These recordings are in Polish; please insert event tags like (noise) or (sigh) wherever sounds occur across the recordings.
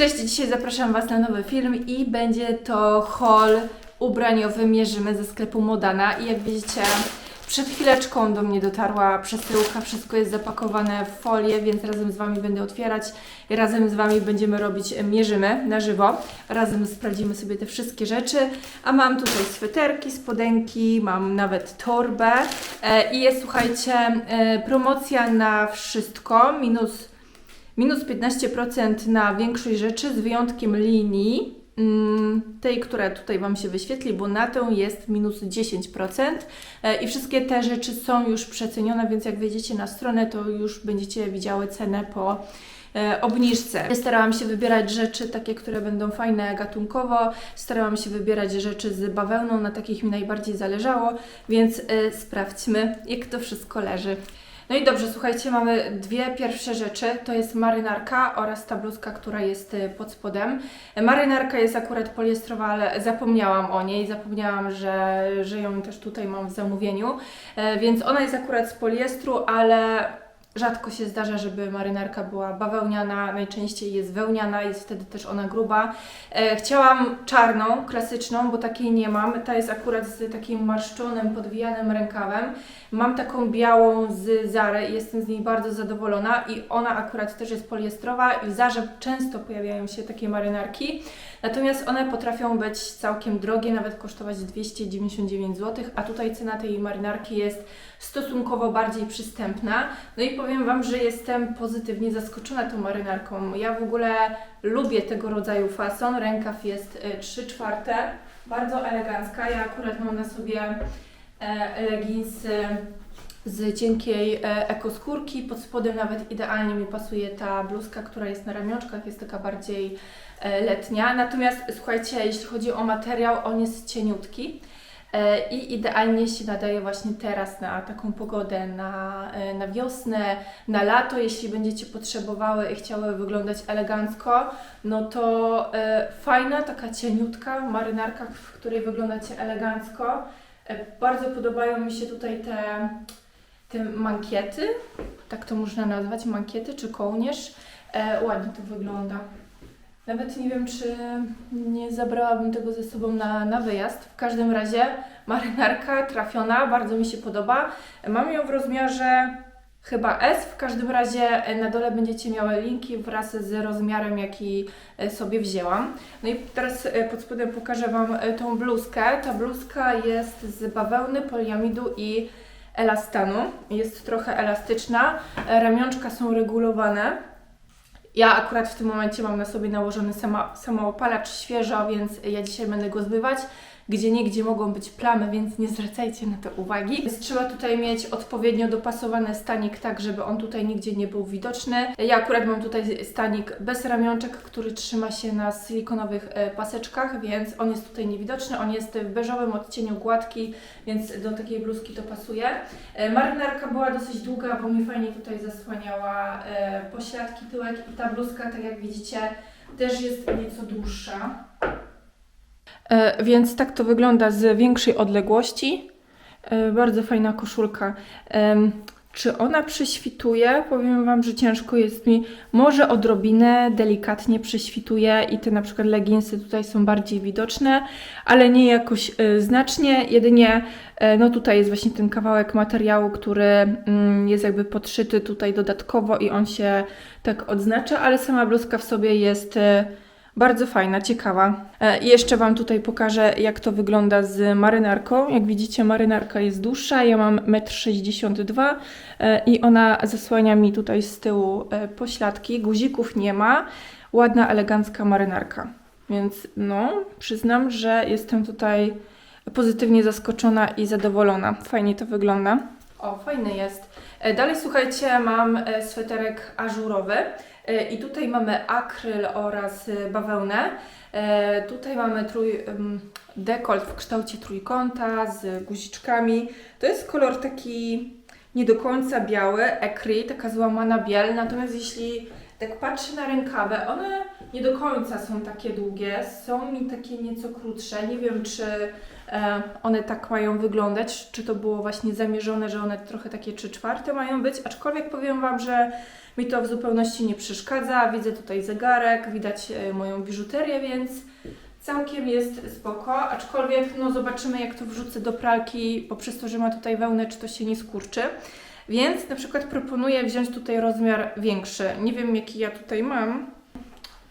Cześć, dzisiaj zapraszam Was na nowy film i będzie to haul ubraniowy. Mierzymy ze sklepu Modana i jak widzicie przed chwileczką do mnie dotarła przesyłka, wszystko jest zapakowane w folię, więc razem z Wami będę otwierać. Razem z Wami będziemy robić e, mierzymy na żywo. Razem sprawdzimy sobie te wszystkie rzeczy, a mam tutaj sweterki, spodenki, mam nawet torbę. E, i jest słuchajcie e, promocja na wszystko, minus Minus 15% na większość rzeczy, z wyjątkiem linii, mm, tej, która tutaj Wam się wyświetli, bo na tę jest minus 10%. E, I wszystkie te rzeczy są już przecenione, więc jak wejdziecie na stronę, to już będziecie widziały cenę po e, obniżce. Starałam się wybierać rzeczy takie, które będą fajne gatunkowo. Starałam się wybierać rzeczy z bawełną, na takich mi najbardziej zależało, więc e, sprawdźmy, jak to wszystko leży. No i dobrze, słuchajcie, mamy dwie pierwsze rzeczy. To jest marynarka oraz ta bluzka, która jest y, pod spodem. Marynarka jest akurat poliestrowa, ale zapomniałam o niej. Zapomniałam, że, że ją też tutaj mam w zamówieniu. E, Więc ona jest akurat z poliestru, ale rzadko się zdarza, żeby marynarka była bawełniana. Najczęściej jest wełniana, jest wtedy też ona gruba. E, Chciałam czarną, klasyczną, bo takiej nie mam. Ta jest akurat z takim marszczonym, podwijanym rękawem. Mam taką białą z Zary jestem z niej bardzo zadowolona i ona akurat też jest poliestrowa i w Zarze często pojawiają się takie marynarki. Natomiast one potrafią być całkiem drogie, nawet kosztować 299 zł, a tutaj cena tej marynarki jest stosunkowo bardziej przystępna. No i powiem Wam, że jestem pozytywnie zaskoczona tą marynarką. Ja w ogóle lubię tego rodzaju fason. Rękaw jest 3 czwarte, bardzo elegancka. Ja akurat mam na sobie e, leginsy z cienkiej e, ekoskórki. Pod spodem nawet idealnie mi pasuje ta bluzka, która jest na ramionczkach, jest taka bardziej e, letnia. Natomiast słuchajcie, jeśli chodzi o materiał, on jest cieniutki. E, I idealnie się nadaje właśnie teraz na taką pogodę, na, na wiosnę, na lato. Jeśli będziecie potrzebowały i chciały wyglądać elegancko, no to fajna, taka cieniutka marynarka, w której wyglądacie elegancko. Bardzo podobają mi się tutaj te, te mankiety, tak to można nazwać, mankiety czy kołnierz. E, ładnie to wygląda. Nawet nie wiem, czy nie zabrałabym tego ze sobą na, na wyjazd. W każdym razie marynarka trafiona, bardzo mi się podoba. Mam ją w rozmiarze chyba S. W każdym razie e, na dole będziecie miały linki wraz z rozmiarem, jaki e, sobie wzięłam. No i teraz e, pod spodem pokażę Wam tą bluzkę. Ta bluzka jest z bawełny, poliamidu i elastanu. Jest trochę elastyczna. E, Ramionczka są regulowane. Ja akurat w tym momencie mam na sobie nałożony sama, samoopalacz świeżo, więc ja dzisiaj będę go zbywać. Gdzie niegdzie mogą być plamy, więc nie zwracajcie na to uwagi. Więc trzeba tutaj mieć odpowiednio dopasowany stanik, tak żeby on tutaj nigdzie nie był widoczny. Ja akurat mam tutaj stanik bez ramionczek, który trzyma się na silikonowych e, paseczkach, więc on jest tutaj niewidoczny. On jest w beżowym odcieniu gładki, więc do takiej bluzki to pasuje. E, Marynarka była dosyć długa, bo mi fajnie tutaj zasłaniała e, pośladki tyłek i ta bluzka, tak jak widzicie, też jest nieco dłuższa. E, Więc tak to wygląda z większej odległości. E, Bardzo fajna koszulka. Czy ona prześwituje? Powiem Wam, że ciężko jest mi. Może odrobinę delikatnie prześwituje i te na przykład leginsy tutaj są bardziej widoczne, ale nie jakoś e, znacznie. Jedynie no tutaj jest właśnie ten kawałek materiału, który mm, jest jakby podszyty tutaj dodatkowo i on się tak odznacza, ale sama bluzka w sobie jest bardzo fajna, ciekawa. E, I jeszcze Wam tutaj pokażę, jak to wygląda z marynarką. Jak widzicie, marynarka jest dłuższa, ja mam 1,62 m e, i ona zasłania mi tutaj z tyłu e, pośladki. Guzików nie ma. Ładna, elegancka marynarka. Więc no, przyznam, że jestem tutaj pozytywnie zaskoczona i zadowolona. Fajnie to wygląda. O, fajny jest. Dalej słuchajcie, mam sweterek ażurowy i tutaj mamy akryl oraz e, bawełnę. E, Tutaj mamy trój, dekolt w kształcie trójkąta z guziczkami. To jest kolor taki nie do końca biały, ekry, taka złamana biel. Natomiast jeśli tak patrzę na rękawy, one nie do końca są takie długie, są mi takie nieco krótsze. Nie wiem, czy e, one tak mają wyglądać, czy to było właśnie zamierzone, że one trochę takie 3 czwarte mają być, aczkolwiek powiem Wam, że mi to w zupełności nie przeszkadza. Widzę tutaj zegarek, widać e, moją biżuterię, więc całkiem jest spoko, aczkolwiek no zobaczymy jak to wrzucę do pralki, bo przez to, że ma tutaj wełnę, czy to się nie skurczy. Więc na przykład proponuję wziąć tutaj rozmiar większy. Nie wiem jaki ja tutaj mam.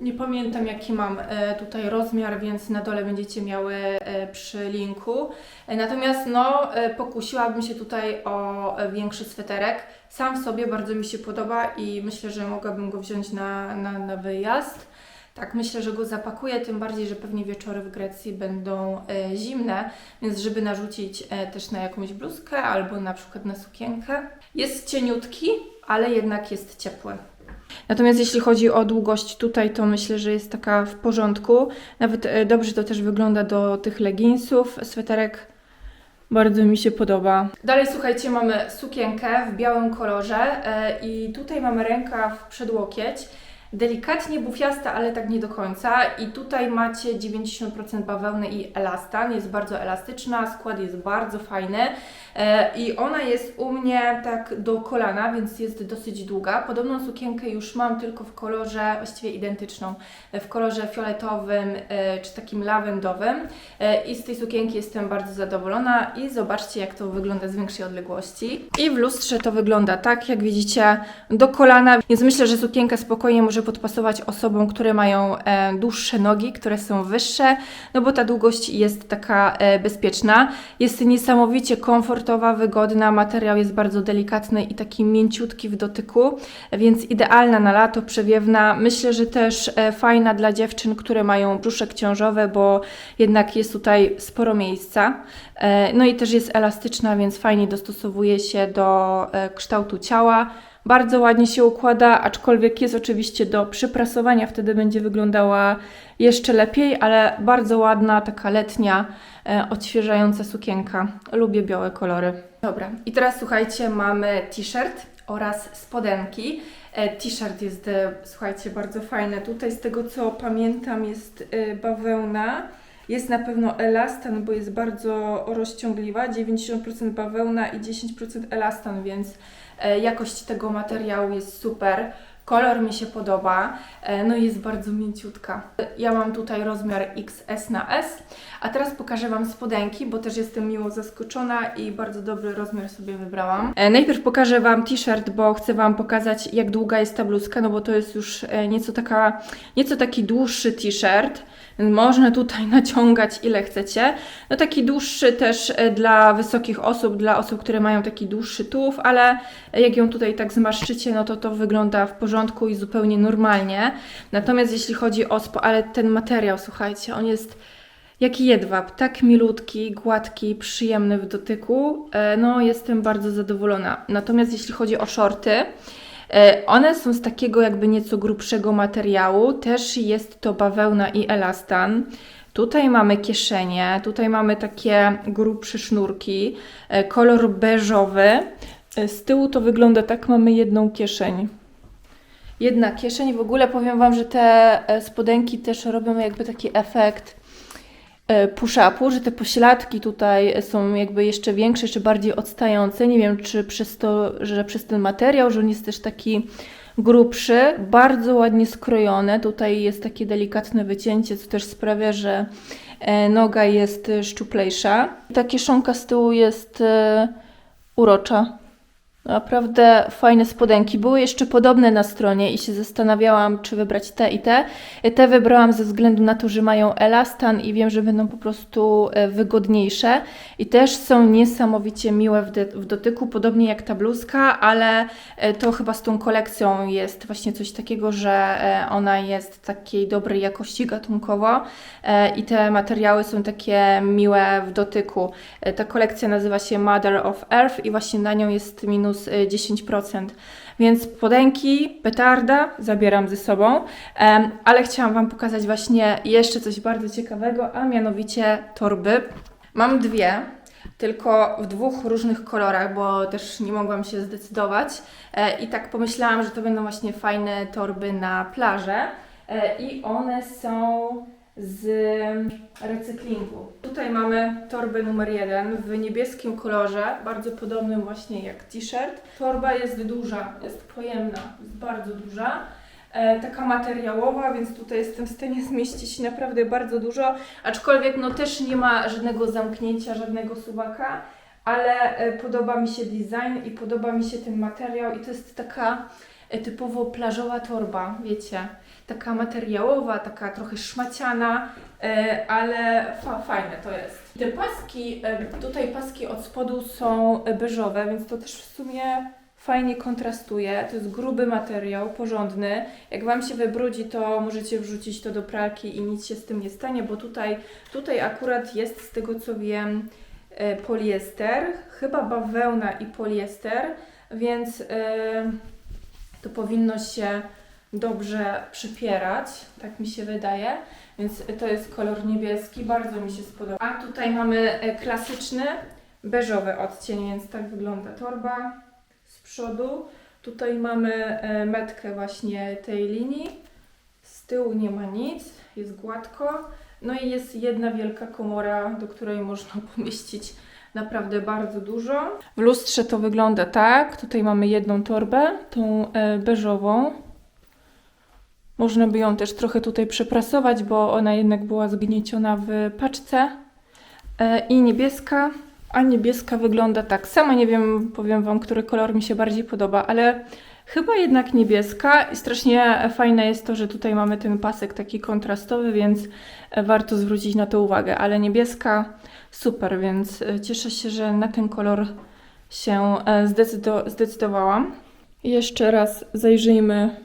Nie pamiętam jaki mam e, tutaj rozmiar, więc na dole będziecie miały e, przy linku. E, natomiast no pokusiłabym się tutaj o większy sweterek. Sam w sobie bardzo mi się podoba i myślę, że mogłabym go wziąć na, na, na wyjazd. Tak, myślę, że go zapakuję, tym bardziej, że pewnie wieczory w Grecji będą zimne, więc żeby narzucić też na jakąś bluzkę albo na przykład na sukienkę. Jest cieniutki, ale jednak jest ciepły. Natomiast jeśli chodzi o długość tutaj, to myślę, że jest taka w porządku. Nawet e, dobrze to też wygląda do tych leginsów. Sweterek bardzo mi się podoba. Dalej słuchajcie, mamy sukienkę w białym kolorze e, i tutaj mamy rękaw przed łokieć. Delikatnie bufiasta, ale tak nie do końca. I tutaj macie 90% bawełny i elastan. Jest bardzo elastyczna, skład jest bardzo fajny. E, I ona jest u mnie tak do kolana, więc jest dosyć długa. Podobną sukienkę już mam, tylko w kolorze właściwie identyczną. W kolorze fioletowym e, czy takim lawendowym. E, I z tej sukienki jestem bardzo zadowolona. I zobaczcie, jak to wygląda z większej odległości. I w lustrze to wygląda tak, jak widzicie, do kolana. Więc myślę, że sukienka spokojnie może podpasować osobom, które mają dłuższe nogi, które są wyższe, no bo ta długość jest taka bezpieczna. Jest niesamowicie komfortowa, wygodna, materiał jest bardzo delikatny i taki mięciutki w dotyku, więc idealna na lato, przewiewna. Myślę, że też e, fajna dla dziewczyn, które mają brzuszek ciążowy, bo jednak jest tutaj sporo miejsca. E, no i też jest elastyczna, więc fajnie dostosowuje się do e, kształtu ciała. Bardzo ładnie się układa, aczkolwiek jest oczywiście do przyprasowania, wtedy będzie wyglądała jeszcze lepiej, ale bardzo ładna, taka letnia, e, odświeżająca sukienka. Lubię białe kolory. Dobra, i teraz słuchajcie, mamy t-shirt oraz spodenki. E, T-shirt jest, e, słuchajcie, bardzo fajny. Tutaj z tego co pamiętam jest bawełna. Jest na pewno elastan, bo jest bardzo rozciągliwa. 90% bawełna i 10% elastan, więc e, jakość tego materiału jest super. Kolor mi się podoba, e, no i jest bardzo mięciutka. Ja mam tutaj rozmiar XS na S, a teraz pokażę Wam spodenki, bo też jestem miło zaskoczona i bardzo dobry rozmiar sobie wybrałam. E, najpierw pokażę Wam t-shirt, bo chcę Wam pokazać jak długa jest ta bluzka, no bo to jest już e, nieco, taka, nieco taki dłuższy t-shirt. Można tutaj (laughs) naciągać ile chcecie. No taki dłuższy też e, dla wysokich osób, dla osób, które mają taki dłuższy tułów, ale jak ją tutaj tak zmarszczycie, no to to wygląda w porządku i zupełnie normalnie. Natomiast jeśli chodzi o spo, ale ten materiał, słuchajcie, on jest jak jedwab, tak milutki, gładki, przyjemny w dotyku. E, No, jestem bardzo zadowolona. Natomiast jeśli chodzi o shorty, E, One są z takiego jakby nieco grubszego materiału, też jest to bawełna i elastan. Tutaj mamy kieszenie, tutaj mamy takie grubsze sznurki, e, kolor beżowy. Z tyłu to wygląda tak, mamy jedną kieszeń. Jedna kieszeń, w ogóle powiem Wam, że te spodenki też robią jakby taki efekt push-upu, że te pośladki tutaj są jakby jeszcze większe, jeszcze bardziej odstające. Nie wiem, czy przez to, że przez ten materiał, że on jest też taki grubszy, bardzo ładnie skrojone. Tutaj jest takie delikatne wycięcie, co też sprawia, że e, noga jest e, szczuplejsza. Ta kieszonka z tyłu jest e, urocza. Naprawdę fajne spodenki. Były jeszcze podobne na stronie i się zastanawiałam, czy wybrać te i te. Te wybrałam ze względu na to, że mają elastan i wiem, że będą po prostu e, wygodniejsze. I też są niesamowicie miłe w, dotyku, podobnie jak ta bluzka, ale e, to chyba z tą kolekcją jest właśnie coś takiego, że e, ona jest takiej dobrej jakości gatunkowo i te materiały są takie miłe w dotyku. Ta kolekcja nazywa się Mother of Earth i właśnie na nią jest minus e, 10%. Więc podenki, petarda zabieram ze sobą, ale chciałam Wam pokazać właśnie jeszcze coś bardzo ciekawego, a mianowicie torby. Mam dwie, tylko w dwóch różnych kolorach, bo też nie mogłam się zdecydować. E, I tak pomyślałam, że to będą właśnie fajne torby na plażę. e, i one są z recyklingu. Tutaj mamy torbę numer jeden w niebieskim kolorze, bardzo podobnym właśnie jak t-shirt. Torba jest duża, jest pojemna, jest bardzo duża. E, taka materiałowa, więc tutaj jestem w stanie (laughs) zmieścić naprawdę bardzo dużo, aczkolwiek no też nie ma żadnego zamknięcia, żadnego suwaka, ale e, podoba mi się design i podoba mi się ten materiał i to jest taka typowo plażowa torba, wiecie, taka materiałowa, taka trochę szmaciana, e, ale fa fajne to jest. Te paski, e, tutaj paski od spodu są e, beżowe, więc to też w sumie fajnie kontrastuje. To jest gruby materiał, porządny. Jak Wam się wybrudzi, to możecie wrzucić to do pralki i nic się z tym nie stanie, bo tutaj, tutaj akurat jest z tego co wiem e, poliester, chyba bawełna i poliester, więc e, to powinno się dobrze przypierać, tak mi się wydaje. Więc to jest kolor niebieski, bardzo mi się spodoba. A tutaj mamy e, klasyczny, beżowy odcień, więc tak wygląda torba z przodu. Tutaj mamy e, metkę właśnie tej linii. Z tyłu nie ma nic, jest gładko. No i jest jedna wielka komora, do której można (laughs) pomieścić naprawdę bardzo dużo. W lustrze to wygląda tak. Tutaj mamy jedną torbę, tą e, beżową. Można by ją też trochę tutaj przeprasować, bo ona jednak była zgnieciona w paczce. E, I niebieska, a niebieska wygląda tak. Sama nie wiem, powiem Wam, który kolor mi się bardziej podoba, ale chyba jednak niebieska. I strasznie fajne jest to, że tutaj mamy ten pasek taki kontrastowy, więc e, warto zwrócić na to uwagę. Ale niebieska super, więc e, cieszę się, że na ten kolor się e, zdecydo- zdecydowałam. Jeszcze raz zajrzyjmy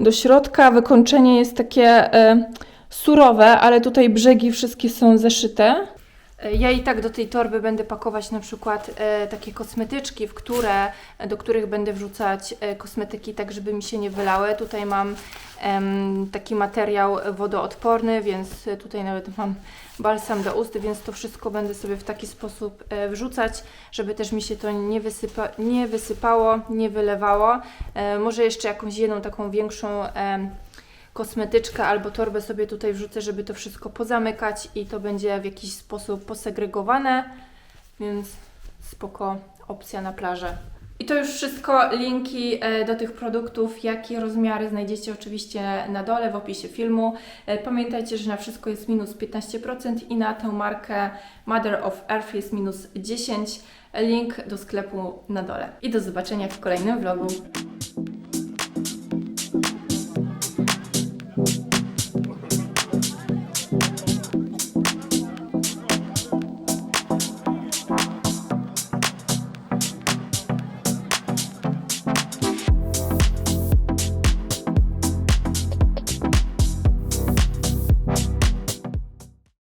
do środka. Wykończenie jest takie surowe, ale tutaj brzegi wszystkie są zeszyte. E, Ja i tak do tej torby będę pakować na przykład e, takie kosmetyczki, w które, do których będę wrzucać e, kosmetyki tak, żeby mi się nie wylały. Tutaj mam taki materiał wodoodporny, więc e, tutaj nawet mam balsam do ust, więc to wszystko będę sobie w taki sposób e, wrzucać, żeby też mi się to nie, wysypa, nie wysypało, nie wylewało. E, może jeszcze jakąś jedną taką większą em, kosmetyczkę albo torbę sobie tutaj wrzucę, żeby to wszystko pozamykać i to będzie w jakiś sposób posegregowane, więc spoko opcja na plażę. I to już wszystko. Linki e, do tych produktów, jakie rozmiary znajdziecie oczywiście na dole w opisie filmu. E, Pamiętajcie, że na wszystko jest minus 15% i na tę markę Mother of Earth jest minus 10%. Link do sklepu na dole. I do zobaczenia w kolejnym vlogu.